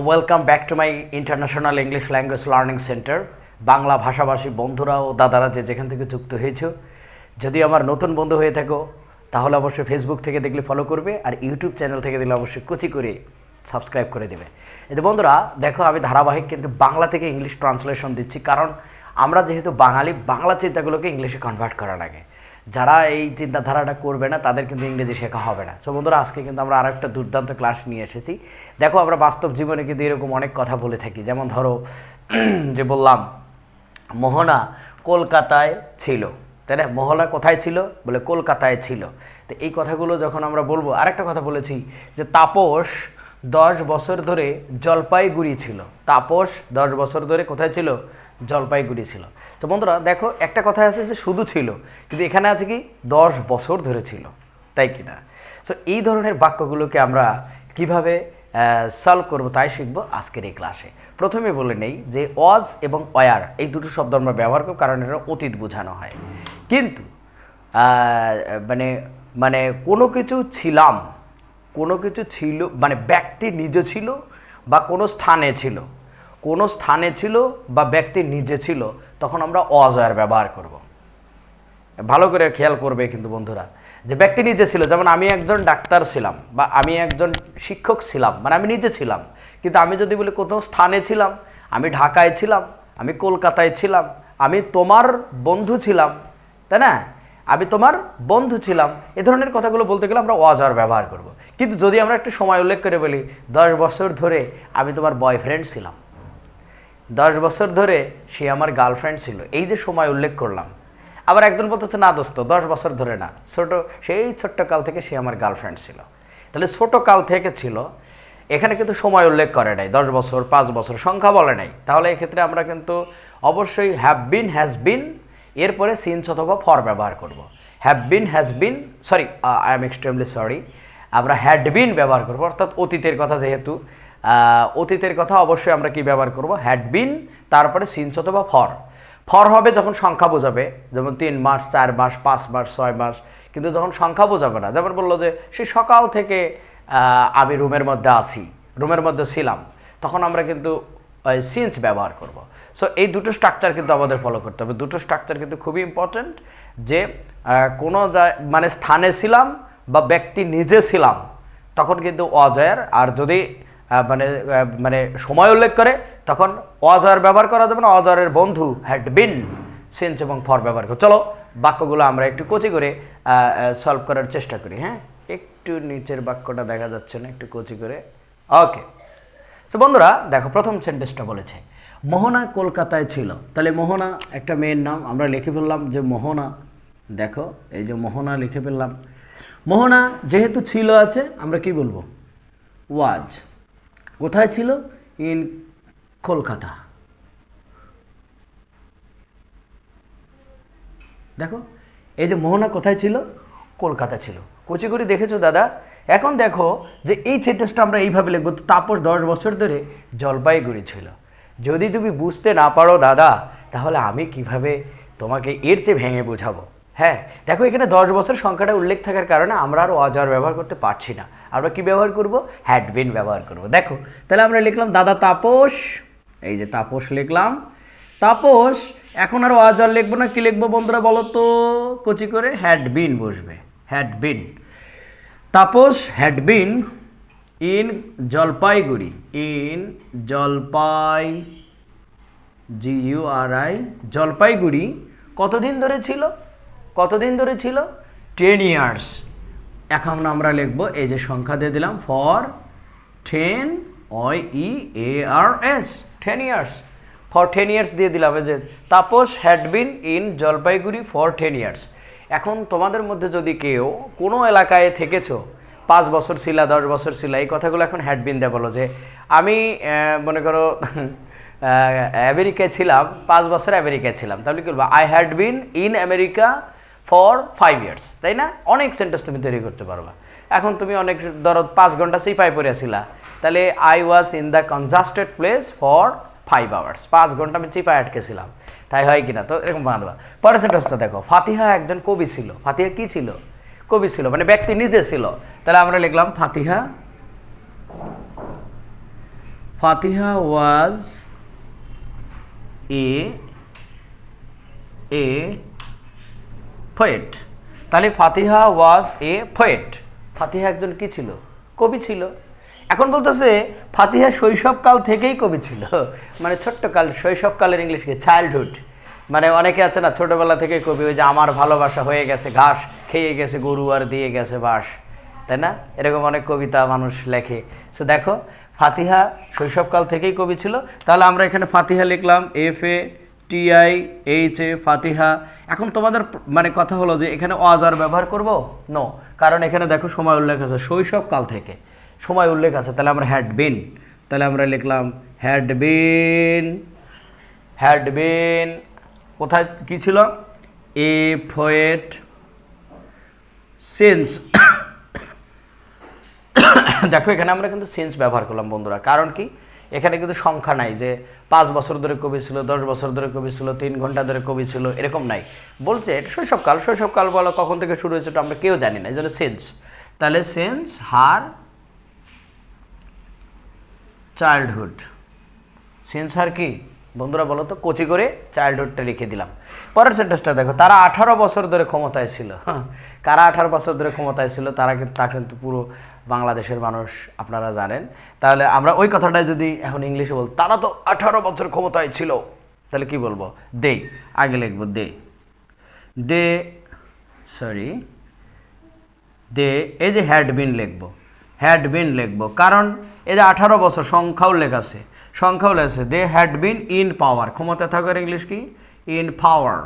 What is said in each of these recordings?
Welcome back to my international English language learning centre Bangla ভাষাভাষী বন্ধুরা ও দাদারা যে যেখান থেকে যুক্ত হয়েছে যদি আমার নতুন বন্ধু হয়ে থাকো, তাহলে অবশ্যই ফেসবুক থেকে দেখলে ফলো করবে আর ইউটিউব চ্যানেল থেকে দিলে অবশ্যই কুচি করে সাবস্ক্রাইব করে দেবে। যে বন্ধুরা, দেখো আমি ধারাবাহিক কিন্তু বাংলা থেকে ইংলিশ ট্রান্সলেশন দিচ্ছি, কারণ আমরা যেহেতু বাঙালি, বাংলা চিন্তাগুলোকে ইংলিশে কনভার্ট করা লাগে যারা এই চিন্তাধারাটা করবে না, তাদের কিন্তু ইংরেজি শেখা হবে না। সো বন্ধুরা, আজকে কিন্তু আমরা আরেকটা দুর্দান্ত ক্লাস নিয়ে এসেছি। দেখো, আমরা বাস্তব জীবনে কিন্তু এরকম অনেক কথা বলে থাকি। যেমন ধরো, যে বললাম, মোহনা কলকাতায় ছিল। তাই না? মোহনা কোথায় ছিল? বলে কলকাতায় ছিল। তো এই কথাগুলো যখন আমরা বলব, আরেকটা কথা বলেছি যে তাপস দশ বছর ধরে জলপাইগুড়ি ছিল। তাপস দশ বছর ধরে কোথায় ছিল? জলপাইগুড়ি ছিল। তো বন্ধুরা, দেখো, একটা কথা আছে যে শুধু ছিল, কিন্তু এখানে আছে কি, দশ বছর ধরে ছিল, তাই কি না? সো এই ধরনের বাক্যগুলোকে আমরা কীভাবে সলভ করব তাই শিখব আজকের এই ক্লাসে প্রথমে বলে নেই যে ওয়াজ এবং ওয়ার এই দুটো শব্দ আমরা ব্যবহার করব কারণ এটা অতীত বোঝানো হয়। কিন্তু মানে মানে কোনো কিছু ছিলাম, কোনো কিছু ছিল মানে ব্যক্তি নিজে ছিল বা কোনো স্থানে ছিল কোনো স্থানে ছিল বা ব্যক্তি নিজে ছিল, তখন আমরা অজয়ের ব্যবহার করব। ভালো করে খেয়াল করবে কিন্তু বন্ধুরা, যে ব্যক্তি নিজে ছিল, যেমন আমি একজন ডাক্তার ছিলাম বা আমি একজন শিক্ষক ছিলাম মানে আমি নিজে ছিলাম, কিন্তু আমি যদি বলি কোথাও স্থানে ছিলাম, আমি ঢাকায় ছিলাম, আমি কলকাতায় ছিলাম, আমি তোমার বন্ধু ছিলাম, তাই না? আমি তোমার বন্ধু ছিলাম, এ ধরনের কথাগুলো বলতে গেলে আমরা অজর ব্যবহার করব। কিন্তু যদি আমরা একটু সময় উল্লেখ করে বলি, দশ বছর ধরে আমি তোমার বয়ফ্রেন্ড ছিলাম। দশ বছর ধরে সে আমার গার্লফ্রেন্ড ছিল। এই যে সময় উল্লেখ করলাম। আবার একজন বলতেছে, না দোস্ত, দশ বছর ধরে না। ছোট, সেই ছোট্ট কাল থেকে সে আমার গার্লফ্রেন্ড ছিল। তাহলে ছোট কাল থেকে ছিল, এখানে কিন্তু সময় উল্লেখ করে নাই। দশ বছর, পাঁচ বছর, সংখ্যা বলে নাই। তাহলে এক্ষেত্রে আমরা কিন্তু অবশ্যই হ্যাভ বিন হ্যাজ বিন এরপরে সিনস অথবা ফর ব্যবহার করব। Have been has been sorry I am extremely sorry আমরা হ্যাড বিন ব্যবহার করব। অর্থাৎ অতীতের কথা যেহেতু অতীতের কথা অবশ্যই আমরা কি ব্যবহার করব? হ্যাড বিন তারপরে সিন্স অথবা ফর ফর হবে যখন সংখ্যা বোঝাবে, যেমন তিন মাস, চার মাস, পাঁচ মাস, ছয় মাস, কিন্তু যখন সংখ্যা বোঝাবে না, যেমন বলল যে সেই সকাল থেকে আমি রুমের মধ্যে আছি, রুমের মধ্যে ছিলাম, তখন আমরা কিন্তু সিন্স ব্যবহার করব। সো এই দুটো স্ট্রাকচার কিন্তু আমাদের ফলো করতে হবে। দুটো স্ট্রাকচার কিন্তু খুবই ইম্পর্ট্যান্ট যে কোনো মানে স্থানে ছিলাম বা ব্যক্তি নিজে ছিলাম, তখন কিন্তু অজয়ের, আর যদি মানে মানে সময় উল্লেখ করে, তখন অজয়ের ব্যবহার করা যাবে না। অজারের বন্ধু হ্যাড বিন সেন্স এবং ফর ব্যবহার করে। চলো, বাক্যগুলো আমরা একটু কচি করে সলভ করার চেষ্টা করি হ্যাঁ? একটু নিচের বাক্যটা দেখা যাচ্ছে না, একটু কচি করে। ওকে তো বন্ধুরা, দেখো, প্রথম সেন্টেন্সটা বলেছে, মোহনা কলকাতায় ছিল। তাহলে মোহনা, একটা মেয়ের নাম, আমরা লিখে ফেললাম যে মোহনা। দেখো, এই যে মোহনা লিখে ফেললাম। মোহনা যেহেতু ছিল আছে, আমরা কি বলব? ওয়াজ কোথায় ছিল? ইন কলকাতা দেখো, এই যে মোহনা কোথায় ছিল? কলকাতা ছিল। কচিগুড়ি দেখেছ দাদা? এখন দেখো যে এই সেন্টেন্সটা আমরা এইভাবে লিখব, তো তাপস দশ বছর ধরে জলপাইগুড়ি ছিল। যদি তুমি বুঝতে না পারো দাদা, তাহলে আমি কীভাবে তোমাকে এর চেয়ে ভেঙে বোঝাবো? হ্যাঁ দেখো এখানে দশ বছর সংখ্যাটা উল্লেখ থাকার কারণে আমরা আর অজার ব্যবহার করতে পারছি না। আমরা কি ব্যবহার করব? হ্যাড বিন ব্যবহার করব। দেখো, তাহলে আমরা লিখলাম, দাদা তাপস এই যে তাপস লিখলাম। তাপস, এখন আর অজার লিখব না, কি লিখব বন্ধুরা বলো তো? কচি করে হ্যাড বিন বসবে। Had been Tapas had been in Jalpaiguri in Jalpai, G U R I, Jalpaiguri কতদিন ধরে ছিল? কতদিন ধরে ছিল? টেন ইয়ার্স এখন আমরা লিখব, এই যে সংখ্যা দিয়ে দিলাম ফর টেন ওই E A R S ten years for ten years দিয়ে দিলাম, এই যে Tapas had been in Jalpaiguri for ten years এখন তোমাদের মধ্যে যদি কেউ কোনো এলাকায় থেকেছো, পাঁচ বছর ছিলা দশ বছর ছিলা এই কথাগুলো এখন হ্যাড বিন দেয় বলো যে, আমি মনে করো আমেরিকায় ছিলাম, পাঁচ বছর আমেরিকায় ছিলাম, তাহলে কি বলব? I had been in America for five years তাই না? অনেক সেন্টেন্স তুমি তৈরি করতে পারবা। এখন তুমি অনেক, ধরো, পাঁচ ঘণ্টা সিপাই পড়েছিলা তাহলে I was in the congested place for five hours পাঁচ ঘণ্টা আমি চিপায় আটকেছিলাম। তাই হয় কিনা? তো এরকম বানাবা। পরের সেন্টেন্সটা দেখো। ফাতিহা একজন কবি ছিল। ফাতিহা কি ছিল? কবি ছিল মানে ব্যক্তি নিজে ছিল। তাহলে আমরা লিখলাম, ফাতিহা ফাতিহা ওয়াজ এ এ পোয়েট তাহলে ফাতিহা ওয়াজ এ পোয়েট ফাতিহা একজন কি ছিল? কবি ছিল। এখন বলতেছে, ফাতিহা শৈশবকাল থেকেই কবি ছিল। মানে ছোট্টকাল, শৈশবকালের ইংলিশ কি চাইল্ডহুড মানে অনেকে আছে না, ছোটবেলা থেকে কবি, ওই যে আমার ভালোবাসা হয়ে গেছে, ঘাস খেয়ে গেছে, গরু আর দিয়ে গেছে বাস তাই না? এরকম অনেক কবিতা মানুষ লেখে। সো দেখো, ফাতিহা শৈশবকাল থেকেই কবি ছিল। তাহলে আমরা এখানে ফাতিহা লিখলাম, F A T I H A Fatiha এখন তোমাদের মানে কথা হলো যে এখানে অজার ব্যবহার করব? নো কারণ এখানে দেখো সময় উল্লেখ আছে। শৈশবকাল থেকে। সময় উল্লেখ আছে। তাহলে আমরা হ্যাড বিন তাহলে আমরা লিখলাম হ্যাড বিন হ্যাড বিন কোথায় কি ছিল? এ ফোয়েট সিন্স দেখো এখানে আমরা কিন্তু সেন্স ব্যবহার করলাম বন্ধুরা। কারণ কি? এখানে কিন্তু সংখ্যা নাই যে পাঁচ বছর ধরে কবি ছিল দশ বছর ধরে কবি ছিল তিন ঘণ্টা ধরে কবি ছিল এরকম নাই। বলছে শৈশবকাল শৈশবকাল বলো কখন থেকে শুরু হয়েছে আমরা কেউ জানি না এই সেন্স তাহলে সেন্স হার চাইল্ডহুড সেন্সার কি? বন্ধুরা বলো তো কোচি করে চাইল্ডহুডটা লিখে দিলাম। পরের সেন্টেন্সটা দেখো তারা আঠারো বছর ধরে ক্ষমতায় ছিল। হ্যাঁ, কারা আঠারো বছর ধরে ক্ষমতায় ছিল তারা কিন্তু তা কিন্তু পুরো বাংলাদেশের মানুষ আপনারা জানেন। তাহলে আমরা ওই কথাটাই যদি এখন ইংলিশে বল তারা তো আঠারো বছর ক্ষমতায় ছিল। তাহলে কি বলব? দে, আগে লিখব দে। দে সরি দে, এই যে হ্যাড বিন লিখব। হ্যাড বিন লিখব। কারণ এই যে আঠারো বছর সংখ্যাও লেখা আছে সংখ্যাও লেখা দে হ্যাড বিন ইন পাওয়ার ক্ষমতা থাকার ইংলিশ কি? ইন পাওয়ার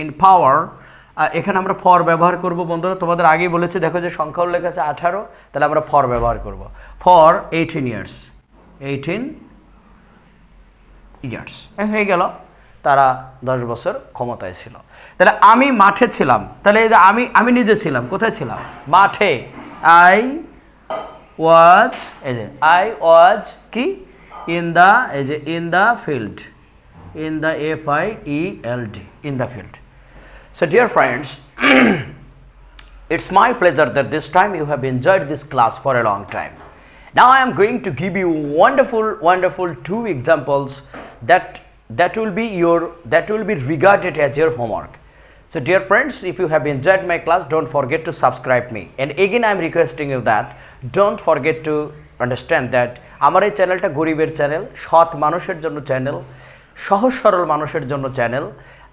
ইন পাওয়ার এখানে আমরা ফর ব্যবহার করব বন্ধুরা, তোমাদের আগেই বলেছি, দেখো যে সংখ্যাও লেখা আছে আঠারো, তাহলে আমরা ফর ব্যবহার করব। For eighteen years eighteen years হয়ে গেল, তারা দশ বছর ক্ষমতায় ছিল। তাহলে আমি মাঠে ছিলাম, তাহলে এই যে আমি আমি নিজে ছিলাম, কোথায় ছিলাম? মাঠে। আই ওয়াজ এই যে আই ওয়াজ কি? ইন দ্য এই যে in the field in the F I E L D in the field so dear friends, It's my pleasure that this time you have enjoyed this class for a long time. Now I am going to give you wonderful, wonderful two examples that that will be your that will be regarded as your homework. So dear friends, if you have enjoyed my class, don't forget to subscribe me. And again I am requesting you that don't forget to understand that আমার এই চ্যানেলটা গরিবের channel সৎ মানুষের জন্য channel সহজ সরল মানুষের জন্য চ্যানেল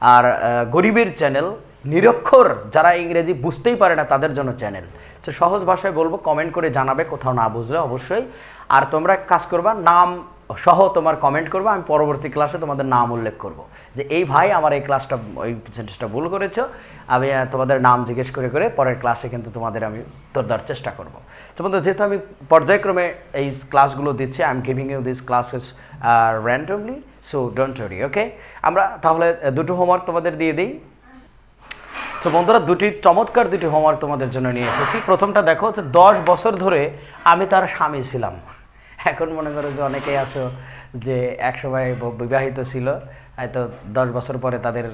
আর গরিবের চ্যানেল নিরক্ষর যারা ইংরেজি বুঝতেই পারে না তাদের জন্য চ্যানেল সে সহজ ভাষায় বলব কমেন্ট করে জানাবে, কোথাও না বুঝলে অবশ্যই। আর তোমরা কাজ করবা, নাম সহ তোমার কমেন্ট করব, আমি পরবর্তী ক্লাসে তোমাদের নাম উল্লেখ করব। যে, এই ভাই আমার এই ক্লাসটা ওই সেন্টেন্সটা ভুল করেছ, আমি তোমাদের নাম জিজ্ঞেস করে করে পরের ক্লাসে কিন্তু তোমাদের আমি উত্তর দেওয়ার চেষ্টা করব। তোমাদের যেহেতু আমি পর্যায়ক্রমে এই ক্লাসগুলো দিচ্ছি I am giving you this classes randomly so don't worry okay আমরা তাহলে দুটো হোমওয়ার্ক তোমাদের দিয়ে দিই। তো বন্ধুরা, দুটি চমৎকার দুটি হোমওয়ার্ক তোমাদের জন্য নিয়ে এসেছি। প্রথমটা দেখো যে দশ বছর ধরে আমি তার স্বামী ছিলাম। এখন মনে করো যে অনেকেই আছো যে একসময় বিবাহিত ছিল, হয়তো দশ বছর পরে তাদের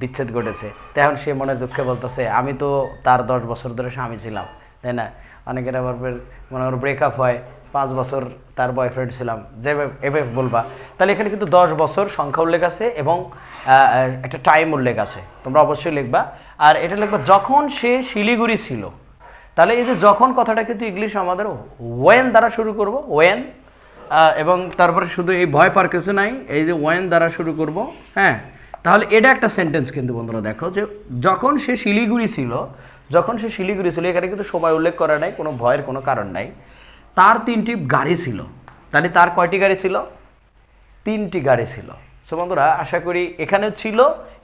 বিচ্ছেদ ঘটেছে। তখন সে মনে দুঃখে বলতেছে, আমি তো তার দশ বছর ধরে স্বামী ছিলাম। তাই না? অনেকের আবার মনে করো ব্রেকআপ হয়। পাঁচ বছর তার বয়ফ্রেন্ড ছিলাম। যেভাবে, এভাবে বলবা। তাহলে এখানে কিন্তু দশ বছর সংখ্যা উল্লেখ আছে এবং একটা টাইম উল্লেখ আছে। তোমরা অবশ্যই লিখবা। আর এটা লিখবা, যখন সে শিলিগুড়ি ছিল, তাহলে এই যে যখন কথাটা কিন্তু ইংলিশ আমাদের ওয়েন দ্বারা শুরু করব ওয়েন এবং তারপরে শুধু এই ভয় পার কিছু নাই, এই যে ওয়েন দ্বারা শুরু করব হ্যাঁ? তাহলে এটা একটা সেন্টেন্স কিন্তু বন্ধুরা দেখো যে, যখন সে শিলিগুড়ি ছিল, যখন সে শিলিগুড়ি ছিল, এখানে কিন্তু সময় উল্লেখ করা নাই, কোনো ভয়ের কোনো কারণ নাই। তার তিনটি গাড়ি ছিল। তাহলে তার কয়টি গাড়ি ছিল? তিনটি গাড়ি ছিল। সো বন্ধুরা আশা করি এখানেও ছিল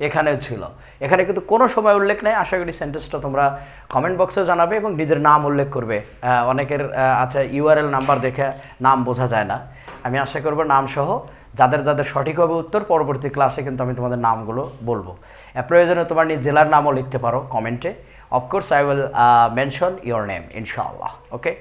এখানেও ছিল। এখানে কিন্তু কোনো সময় উল্লেখ নেই। আশা করি সেন্টেন্সটা তোমরা কমেন্ট বক্সে জানাবে এবং নিজের নাম উল্লেখ করবে। অনেকের আহ, আছে ইউআরএল নাম্বার দেখে নাম বোঝা যায় না। আমি আশা করব নাম সহ যাদের যাদের সঠিক হবে উত্তর পরবর্তী ক্লাসে কিন্তু আমি তোমাদের নামগুলো বলব। প্রয়োজনে তোমার নিজ জেলার নামও লিখতে পারো কমেন্টে of course I will mention your name ইনশাআল্লাহ ওকে